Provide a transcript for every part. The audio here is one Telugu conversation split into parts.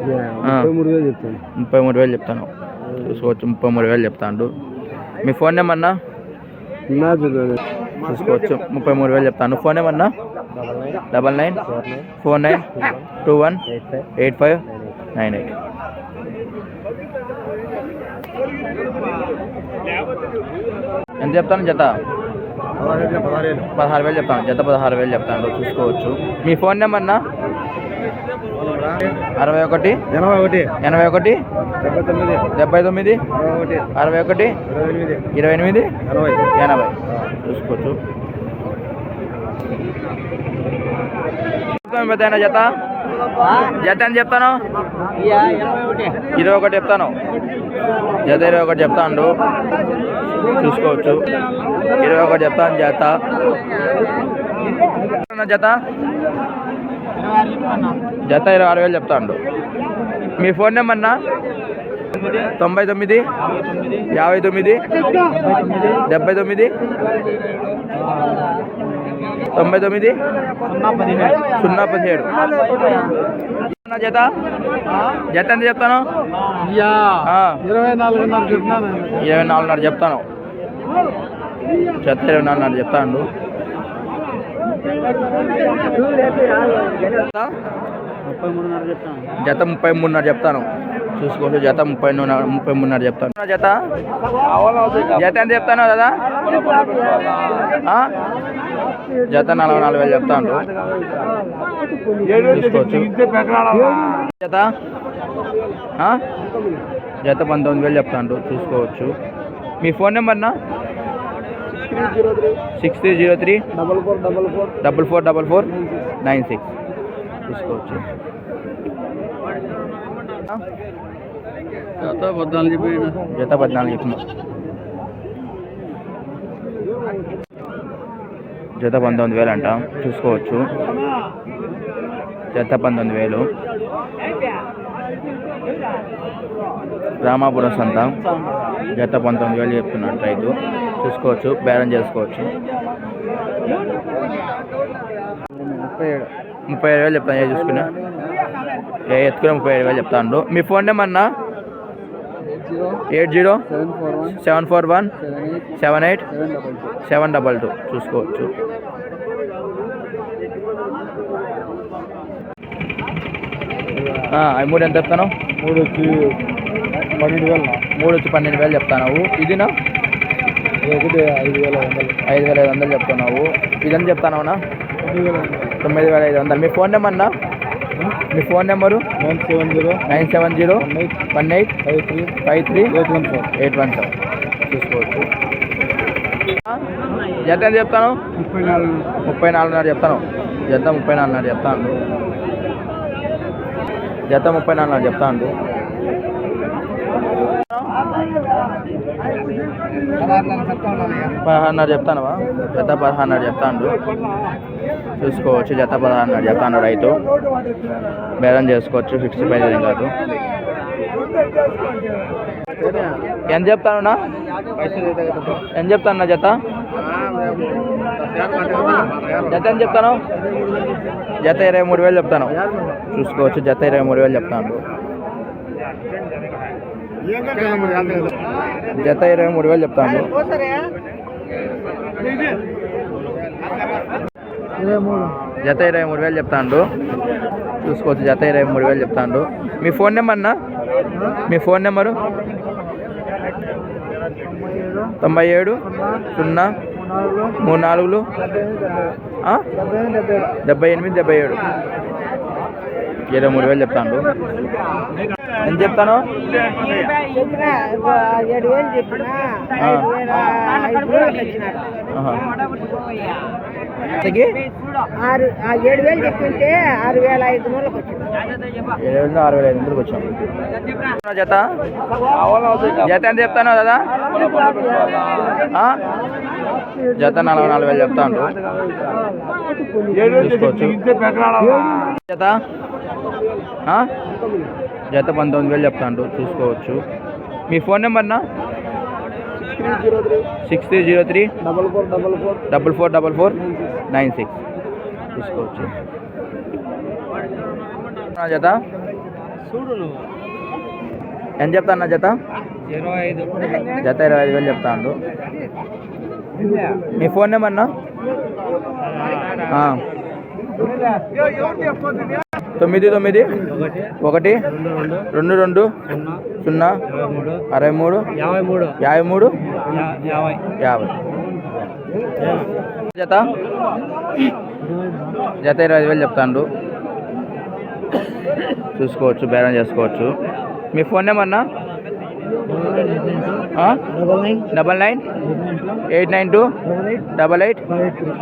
ముప్పై మూడు వేలు చెప్తాను. ముప్పై మూడు వేలు చెప్తాను. చూసుకోవచ్చు ముప్పై మూడు వేలు చెప్తాను మీ ఫోన్ నెంబర్ అన్నా? చూసుకోవచ్చు ముప్పై మూడు వేలు చెప్తాను ఫోన్ నెంబర్ అన్నా? Double nine four nine two one eight five eight five nine eight. ఎంత చెప్తాను జత? పదహారు వేలు చెప్తాను. జత పదహారు వేలు చెప్తాను. చూసుకోవచ్చు. మీ ఫోన్ నెంబర్ అన్నా? అరవై ఒకటి. ఎనభై ఒకటి. ఎనభై ఒకటి. డెబ్బై తొమ్మిది. డెబ్బై తొమ్మిది. అరవై ఒకటి. ఇరవై ఎనిమిది ఇరవై ఎనిమిది. అరవై ఎనభై. చూసుకోవచ్చు. పెద్ద జత. జత అని చెప్తాను? ఇరవై ఒకటి చెప్తాను. జత ఇరవై ఒకటి చెప్తాను చూసుకోవచ్చు. ఇరవై ఒకటి చెప్తాను జత. జత? జత ఇరవై ఆరు వేలు చెప్తాను మీ ఫోన్ నెంబర్ అన్నా తొంభై తొమ్మిది యాభై తొమ్మిది డెబ్బై తొమ్మిది తొంభై తొమ్మిది సున్నా పదిహేడు. జత? జత ఎంత చెప్తాను? ఇరవై నాలుగున్నర చెప్తున్నాను. ఇరవై నాలుగున్నర చెప్తాను. జత ఇరవై నాలుగున్నర చెప్తాను చెప్తాను జత ముప్పై మూడున్నర చెప్తాను. చూసుకోవచ్చు జత ముప్పై ముప్పై మూడున్నర చెప్తాను. జత? జత ఎంత చెప్తాను కదా జత నలభై నాలుగు వేలు చెప్తాను చూసుకోవచ్చు. జత? జత పంతొమ్మిది వేలు చెప్తాను చూసుకోవచ్చు. మీ phone నెంబర్నా? Six three zero three. Double four double four. Double four double four nine six. చూసుకోవచ్చు పద్నాలుగు చెప్పి జత పద్నాలుగు చెప్పిన జత పంతొమ్మిది వేలు అంట. చూసుకోవచ్చు. జత పంతొమ్మిది వేలు. రామాపురం సంత జత పంతొమ్మిది వేలు చెప్తున్నాడు రైతు చూసుకోవచ్చు బేరం చేసుకోవచ్చు. ముప్పై ఏడు ముప్పై వేలు చెప్తాను ఏ చూసుకున్నా. ఏ ఎత్తుకుని ముప్పై ఏడు వేలు చెప్తాను మీ ఫోన్ నెంబర్ అన్నా? Eight zero seven four one seven eight seven double two. చూసుకోవచ్చు. ఆ, అవి మూడు ఎంత చెప్తాను? మూడు వచ్చి పన్నెండు వేలు మూడు వచ్చి పన్నెండు వేలు చెప్తాను ఇదినా ఒకటి ఐదు వేల వందలు. ఐదు వేల ఐదు వందలు చెప్తున్నావు. ఇదని చెప్తానవునా తొమ్మిది వేల తొమ్మిది వేల ఐదు వందలు. మీ ఫోన్ నెంబర్ అన్నా మీ phone number? Nine seven zero nine seven zero one eight five three five three eight one four. Eight one seven చూసుకోవచ్చు. జత ఎంత చెప్తాను ముప్పై నాలుగు. ముప్పై నాలుగున్నర చెప్తాను జత ముప్పై నాలుగున్నర చెప్తాను జత ముప్పై నాలుగున్నర చెప్తాను పదహారున్నర చెప్తానవా? జత పదహారున్నర చెప్తాను చూసుకోవచ్చు జత పదహారున్నర చెప్తాను రైతు. బేరం చేసుకోవచ్చు ఫిక్స్ ప్రైస్ ఏం కాదు. ఎంత చెప్తానున్నా ఎంత చెప్తాను జత? జత ఎంత చెప్తాను? జత ఇరవై మూడు వేలు చెప్తాను. చూసుకోవచ్చు జత ఇరవై మూడు వేలు చెప్తాను. జత ఇరవై మూడు వేలు చెప్తాను. జత ఇరవై మూడు వేలు చెప్తాను. చూసుకోవచ్చు జత ఇరవై మూడు వేలు చెప్తాను. మీ ఫోన్ నెంబర్ అన్నా? మీ ఫోన్ నెంబరు? తొంభై ఏడు సున్నా మూడు నాలుగులు డెబ్బై ఎనిమిది డెబ్బై ఏడు. ఇరవై మూడు వేలు చెప్తాను ఎంత చెప్తాను? ఏడు వేలు ఆరు ఆ ఏడు వేలు చెప్పింటే ఆరు వేల ఐదు వందలకు వచ్చింది ఏడు వేల ఐదు వందలకు వచ్చాం. జత? జత ఎంత చెప్తాను కదా? జత నలభై నాలుగు వేలు చూసుకోవచ్చు జత? జత పంతొమ్మిది వేలు చెప్తాను చూసుకోవచ్చు. మీ ఫోన్ నెంబర్ నా three zero three. Six three zero three. Double four double four. Double four double four nine six. చూసుకోవచ్చు నా జత? ఎంత చెప్తా అన్న జత? జత ఇరవై ఐదు వేలు చెప్తాను మీ ఫోన్ నెంబర్ అన్న. తొమ్మిది తొమ్మిది ఒకటి రెండు రెండు సున్నా అరవై మూడు యాభై మూడు యాభై మూడు యాభై. జత? జత ఇరవై ఐదు వేలు చెప్తాను చూసుకోవచ్చు బేరం చేసుకోవచ్చు. మీ ఫోన్ నెంబర్ అన్న? Double nine? Eight nine two? Double eight?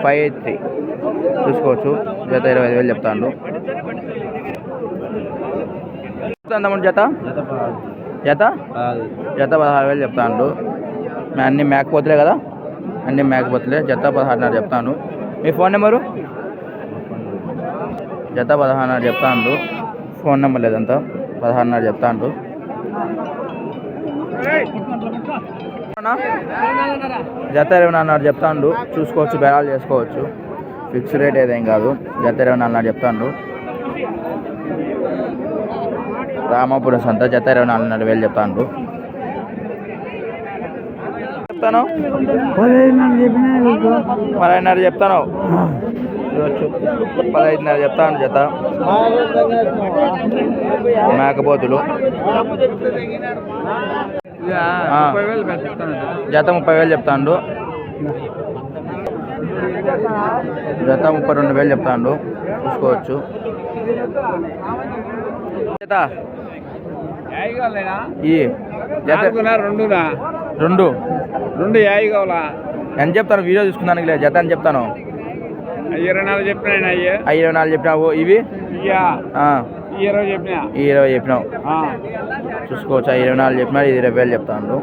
Five eight three. చూసుకోవచ్చు జత ఇరవై ఐదు వేలు చెప్తాను ఎంతమంది జత? జత? జత పదహారు వేలు చెప్తాను అన్నీ అన్ని మేకపోతులే కదా? అన్ని మేకపోతులే జత పదహారున్నర చెప్తాను మీ ఫోన్ నెంబరు? జత పదహారున్నర చెప్తాను ఫోన్ నెంబర్ లేదంతా. పదహారున్నర చెప్తాను జత ఇరవై నాలుగున్నర చెప్తాను చూసుకోవచ్చు బేరాలు చేసుకోవచ్చు. ఫిక్స్ రేట్ ఏదేం కాదు. జత ఇరవై నాలుగున్నర చెప్తాను రామాపురం సంత జత ఇరవై నాలుగున్నర వేలు చెప్తాను చెప్తాను పదహైదున్నర చెప్తాను చూడొచ్చు పదహైదున్నర చెప్తాను జత మేకపోతులు. జత ముప్పై వేలు చెప్తాను జత ముప్పై రెండు వేలు చెప్తాను చూసుకోవచ్చు. జత. ఈ జత. రెండు. రెండు యాయి కావాలా? ఎంత చెప్తాను వీడియో చూసుకున్నాను లేదు. జత అని చెప్తాను? ఇరవై నాలుగు చెప్పిన ఇరవై నాలుగు చెప్పినావు. ఇవి? ఇరవై చెప్పిన? ఈ ఇరవై చెప్పినావు. చూసుకోవచ్చు? ఇరవై నాలుగు చెప్పినా ఇది ఇరవై వేలు చెప్తాను